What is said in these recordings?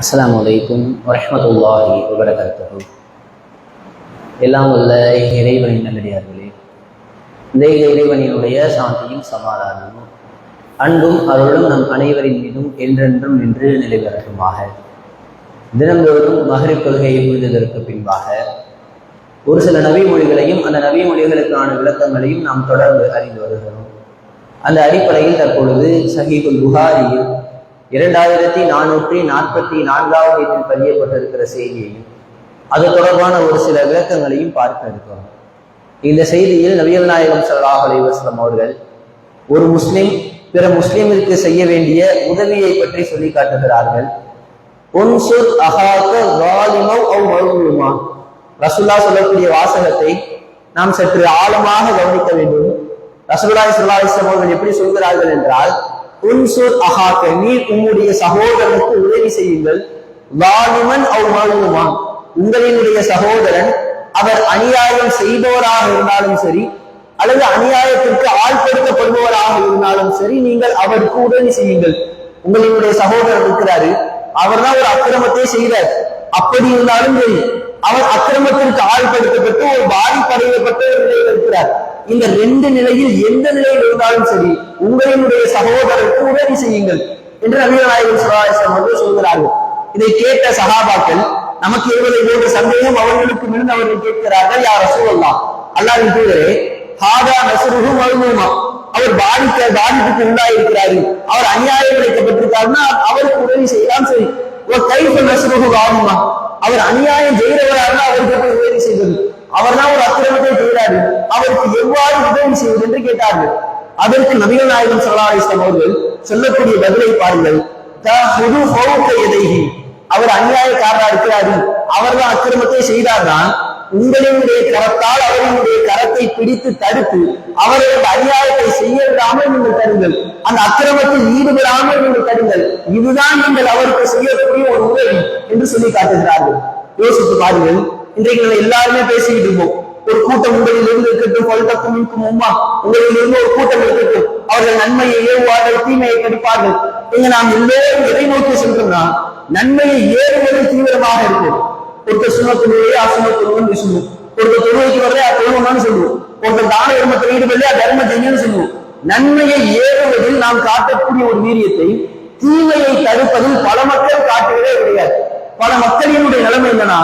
அஸ்லாம் வலைக்கும் வரமத்துல்லாஹி வபரகாத்துஹு. எல்லாம் உள்ள இறைவனின் நல்லடியார்களே இந்த இறைவனினுடைய சாந்தியும் சமாதானமும் அன்பும் அருளும் நம் அனைவரின் மீதும் என்றென்றும் நின்று நிலைபெறட்டுமாக தினந்தோறும் மகரிப் கொள்கையை புரிந்ததற்கு பின்பாக ஒரு சில நவி மொழிகளையும் அந்த நவி மொழிகளுக்கான விளக்கங்களையும் நாம் தொடர்ந்து அறிந்து வருகிறோம். அந்த அடிப்படையில் தற்பொழுது சஹீபுல் புகாரியில் இரண்டாயிரத்தி நானூற்றி நாற்பத்தி நான்காவது வீட்டில் பதியப்பட்டிருக்கிற செய்தியையும் அது தொடர்பான ஒரு சில விளக்கங்களையும் பார்க்க இருக்கிறோம். இந்த செய்தியில் நபிகள் நாயகம் சல்லாஹ் அலைஹி அவர்கள் ஒரு முஸ்லிம் பிற முஸ்லிமிற்கு செய்ய வேண்டிய உதவியை பற்றி சொல்லி காட்டுகிறார்கள். ரசுல்லா சொல்லக்கூடிய வாசகத்தை நாம் சற்று ஆழமாக கவனிக்க வேண்டும். ரசூலுல்லாஹி ஸல்லல்லாஹு அவர்கள் எப்படி சொல்கிறார்கள் என்றால் உன்சுர் அஹாக்க நீ உம்முடைய சகோதரனுக்கு உதவி செய்யுங்கள். வாலிமன் அவ் மௌலுமா உங்களினுடைய சகோதரன் அவர் அநியாயம் செய்பவராக இருந்தாலும் சரி அல்லது அநியாயத்திற்கு ஆழ்படுத்தப்படுபவராக இருந்தாலும் சரி நீங்கள் அவருக்கு உதவி செய்யுங்கள். உங்களினுடைய சகோதரர் இருக்கிறாரு அவர் தான் ஒரு அக்கிரமத்தை செய்தார். அப்படி இருந்தாலும் சரி அவர் அக்கிரமத்திற்கு ஆழ்படுத்தப்பட்டு ஒரு பாதிப்படையப்பட்ட ஒரு நிலையில் இருக்கிறார். இந்த ரெண்டு நிலையில் எந்த நிலையில் இருந்தாலும் சரி உங்களினுடைய சகோதரருக்கு உதவி செய்யுங்கள் என்று நவீன நாயகன் சுராயசம் அவர்கள் சொல்கிறார்கள். இதை கேட்ட சகாபாக்கள் நமக்கு இருவதை போன்ற சந்தேகம் அவர்களுக்கு மிகுந்து அவர்கள் கேட்கிறார்கள் யார் சூழலாம் அல்லாவின் தூதரே ஹாதா நசுருகு மருமூமா. அவர் பாதிக்க பாதிப்புக்கு உண்டாயிருக்கிறாரு அவர் அநியாயம் இழைக்கப்பட்டிருக்காருன்னா அவருக்கு உதவி செய்யலாம் சரி. ஒரு கைப்பு நசுருகு வாகுமா அவர் அநியாயம் செய்கிறவராக அவருக்கு உதவி செய்வது அவர் தான் ஒரு அக்கிரமத்தை செய்கிறாரு அவருக்கு எவ்வாறு செய்வது என்று கேட்டார்கள். அதற்கு நபிகள் நாயகம் சல்லா அலிஸ்லாம் அவர்கள் சொல்லக்கூடிய பதிலை பாருங்கள். எதைகி அவர் அநியாயக்காரரா இருக்கிறாரு அவர்தான் அக்கிரமத்தை செய்தார்தான். உங்களினுடைய கரத்தால் அவர்களுடைய கரத்தை பிடித்து தடுத்து அவரது அநியாயத்தை செய்ய விடாமல் நீங்கள் தருங்கள் அந்த அக்கிரமத்தில் ஈடுபடாமல் நீங்கள் தருங்கள் இதுதான் நீங்கள் அவருக்கு செய்யக்கூடிய ஒரு உதவி என்று சொல்லி காட்டுகிறார்கள். யோசித்து பாருங்கள். இன்றைக்கு நம்ம எல்லாருமே பேசிக்கிட்டு இருப்போம். ஒரு கூட்டம் உங்களில் இருந்து இருக்கட்டும் கொல்டக்கும் இருக்கும் உமா உங்களில் இருந்து ஒரு கூட்டம் இருக்கட்டும். அவர்கள் நன்மையை ஏவுவார்கள் தீமையை கெடுப்பார்கள். இங்க நாம் எல்லோரும் எதை நோக்கி சென்றோம்னா நன்மையை ஏறுவது தீவிரமாக இருக்கும். ஒருத்தர் சுண்ணத்தினுடைய அசுண்ணத்தினும் சொல்லுவோம். ஒருத்தர் தொழுவைக்கு வரல தொழுவணும்னு சொல்லுவோம். ஒருத்தர் தான தர்மத்தில் ஈடுபடல தர்ம செய்யணும்னு சொல்லுவோம். நன்மையை ஏறுவதில் நாம் காட்டக்கூடிய ஒரு வீரியத்தை தீமையை தடுப்பதில் பல மக்கள் காட்டுவதே கிடையாது. பல மக்களினுடைய நிலைமை என்னன்னா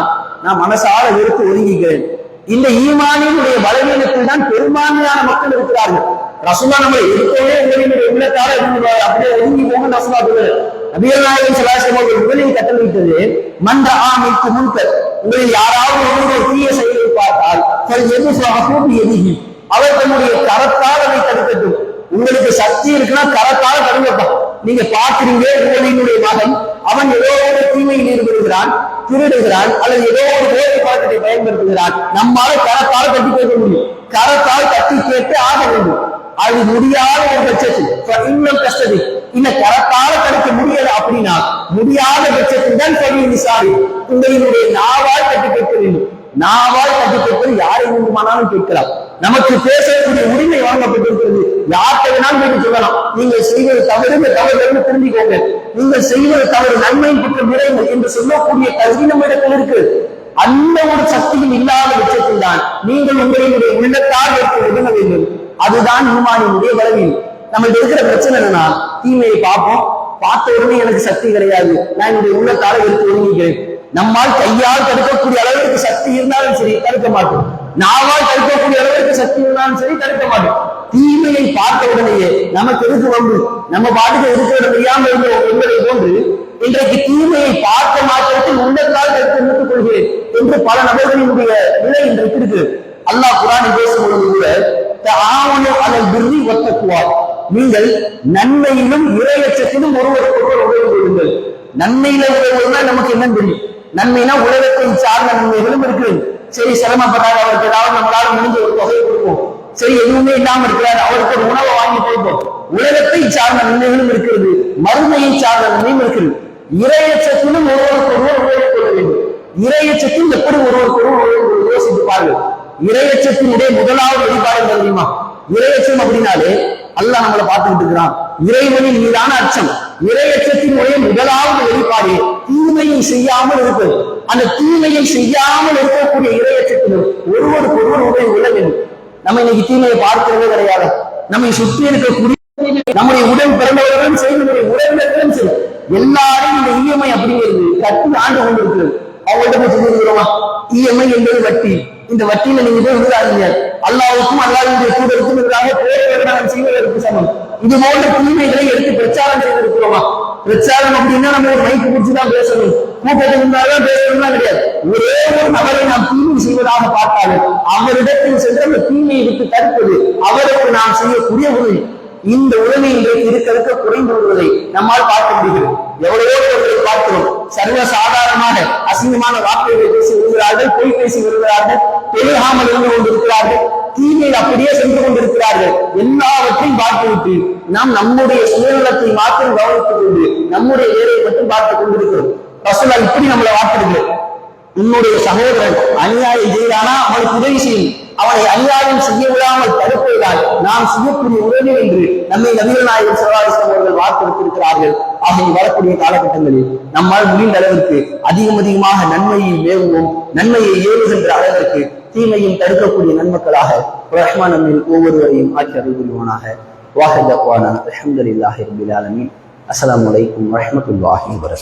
நான் மனசார வெறுத்து ஒதுங்கிக்கிறேன். இந்த ஈமானியினுடைய பலவீனத்தில் தான் பெரும்பான்மையான மக்கள் இருக்கிறார்கள். ரசுல்லா நம்மளை எடுத்தோடனே உங்களினுடைய உள்ளத்தார அப்படியே ஒதுங்கி போங்க ரசுல்லா சொல்லுது நபிகள் சலாசம் அவர்கள் முதலில் கட்டளையிட்டது மன்ற ஆமிக்கு முன்கர். உங்களில் யாராவது உங்களுடைய தீய செயலை பார்த்தால் எது எதிகி அவர் தன்னுடைய கரத்தால் அதை தடுக்கட்டும். உங்களுக்கு சக்தி இருக்குன்னா கரத்தால் தடுங்கப்பா நீங்க பாக்குறீங்க உங்களினுடைய மகன் அவன் ஏதோ ஒரு தீமையில் ஈடுபடுகிறான் திருடுகிறான் அல்லது ஏதோ ஒரு வேறு பழக்கத்தை பயன்படுத்துகிறான். நம்மால கரத்தால் கட்டி கேட்க முடியும். கரத்தால் கட்டி கேட்டு ஆக வேண்டும். அது முடியாத ஒரு பட்சத்தில் இன்னும் கஷ்டத்தை இந்த கரத்தால தடுக்க முடியல அப்படின்னா முடியாத பட்சத்தில் தான் சொல்லி விசாரி உங்களினுடைய நாவால் கட்டி கேட்க வேண்டும். நாவால் கட்டி கேட்பது யாரை வேண்டுமானாலும் கேட்கலாம். நமக்கு பேசக்கூடிய உரிமை வாங்கப்பட்டிருக்கிறது. யார்கிட்ட வேணாலும் நீங்க சொல்லலாம். நீங்க செய்வது தவறு இந்த தவறு தெரிஞ்சுக்கோங்க திரும்பிக்கோங்க நீங்கள் செய்வது தவறு நன்மை பக்கம் விரைங்கள் என்று சொல்லக்கூடிய கல்வி நம்மிடத்தில் இருக்கு. அந்த ஒரு சக்தியும் இல்லாத பட்சத்தில் தான் நீங்கள் உங்களுடைய உள்ளத்தால் வைத்து விடுங்க வேண்டும். அதுதான் ஈமானினுடைய பலவீனம் நம்மளுக்கு இருக்கிற பிரச்சனை என்னன்னா தீமையை பார்ப்போம். பார்த்த உடனே எனக்கு சக்தி கிடையாது. நான் என்னுடைய உள்ளத்தால எடுத்து ஒதுங்கிக்கிறேன் நம்மால் கையால் தடுக்கக்கூடிய அளவிற்கு சக்தி இருந்தாலும் சரி தடுக்க மாட்டோம். நாவால் தடுக்கக்கூடிய சக்தி இருந்தாலும் சரி தடுக்க மாட்டோம். தீமையை பார்த்த உடனேயே நமக்கு எதுக்கு வந்து நம்ம பாட்டுக்கு இருக்கிற தெரியாமல் இருந்தோம் என்பதை போன்று இன்றைக்கு தீமையை பார்க்க மாற்றத்தில் உள்ளத்தால் எடுத்து நிறுத்திக் கொள்கிறேன் என்று பல நபர்களினுடைய நிலை இன்றைக்கு இருக்கு. அல்லாஹ் குரான் பேசும் பொழுது கூட ஆவணம் அதன் விருதி ஒத்தக்குவார் நீங்கள் நன்மையிலும் இரையச்சத்திலும் ஒருவருக்கு ஒருவர் உதவி கொள்ளுங்கள் நன்மையில உதவுவதுனா நமக்கு என்ன தெரியும். நன்மைனா உலகத்தை சார்ந்த நன்மைகளும் இருக்கிறது. சரி சிரமப்படாத அவருக்கு ஏதாவது நம்மளால முடிஞ்ச ஒரு தொகையை கொடுப்போம். சரி எதுவுமே இல்லாம இருக்கிறாரு. அவருக்கு ஒரு உணவை வாங்கி கொடுப்போம். உலகத்தை சார்ந்த நன்மைகளும் இருக்கிறது. மறுமையை சார்ந்த நன்மையும் இருக்கிறது. இறையச்சத்திலும் ஒருவருக்கு ஒருவர் உதவி கொள்ள வேண்டும். இறையச்சத்தில் எப்படி ஒருவருக்கு ஒருவர் யோசித்து பாருங்கள் இறையச்சத்தினுடைய முதலாவது வெளிப்பாடு தெரியுமா? இறையச்சம் அப்படின்னாலே அல்லாஹ் நம்மளை பார்த்துக்கிட்டு இருக்கிறான். இறைவனின் மீதான அச்சம். இறையச்சத்தினுடைய முதலாவது வெளிப்பாடு தீமையை செய்யாமல் இருப்பது. அந்த தீமையை செய்யாமல் இருக்கக்கூடிய இரையச்சத்திலும் ஒருவருக்கு ஒருவர் உடைய கொள்ள வேண்டும் நம்ம இன்னைக்கு தீமையை பார்க்கிறதே கிடையாது. நம்மை சுற்றி இருக்கக்கூடிய நம்முடைய உடல் பிறந்தவர்களும் சரி நம்முடைய உறவினர்களும் சரி எல்லாரும் இந்த இஎம்ஐ அப்படிங்கிறது கட்டி ஆண்டு கொண்டிருக்கிறது. அவங்கள்ட்ட போய் சொல்லிருக்கிறோமா இஎம்ஐ என்பது வட்டி. இந்த வட்டியில நீங்க போய் விழுதாதீங்க அல்லாவுக்கும் அல்லாவுடைய தூதருக்கும் எதிராக பேரவர்கள் செய்வதற்கு சமம். இது போன்ற தீமைகளை எடுத்து பிரச்சாரம் செய்திருக்கிறோமா பிரச்சாரம் அப்படின்னா நம்ம மைக்கு பிடிச்சு தான் பேசணும். கூட்டத்தில் இருந்தாலும் பேசணும்லாம் கிடையாது. ஒரே ஒரு நபரை நாம் தீமை செய்வதாக பார்த்தாலும் அவரிடத்தில் சென்று அந்த தீமையை விட்டு தடுப்பது அவருக்கு நாம் செய்யக்கூடிய உதவி இந்த உதவி இன்றைக்கு இருக்க இருக்க குறைந்து வருவதை நம்மால் பார்க்க முடிகிறது. எவ்வளவோ பேர்களை பார்க்கிறோம். சர்வ சாதாரணமாக அசிங்கமான வார்த்தைகளை பேசி வருகிறார்கள் பொய் பேசி வருகிறார்கள் பெருகாமல் இருந்து கொண்டிருக்கிறார்கள் தீமையில் அப்படியே சென்று கொண்டிருக்கிறார்கள். எல்லாவற்றையும் பார்த்துவிட்டு நாம் நம்முடைய சுயநலத்தை மாத்திரம் கவனித்துக் கொண்டு நம்முடைய வேலையை மட்டும் பார்த்துக் கொண்டிருக்கிறோம். ரசூலா இப்படி நம்மளை வார்த்தைகள் உன்னுடைய சகோதரன் அநியாயம் செய்தானா அவனுக்கு உதவி செய்யும். அவனை அநியாயம் செய்ய விடாமல் தடுப்பதுதான் நாம் செய்யக்கூடிய உதவி என்று நம்மை நவீன நாயகன் சிவகாரிசம் அவர்கள் வார்த்தெடுத்திருக்கிறார்கள் ஆகிய வரக்கூடிய காலகட்டங்களில் நம்மால் முடிந்த அளவிற்கு அதிகம் அதிகமாக நன்மையை மேவுவோம் நன்மையை ஏவுகின்ற அளவிற்கு தீமையும் தடுக்கக்கூடிய நன்மக்களாக ரஹ்மான் நம்மில் ஒவ்வொருவரையும் ஆட்சி அருள் வாஹத் அக்வானா அலமதுல்லாஹி ரபில் ஆலமீன். அஸ்ஸலாமு அலைக்கும் வரஹ்மத்துல்லாஹி வபரகாத்துஹு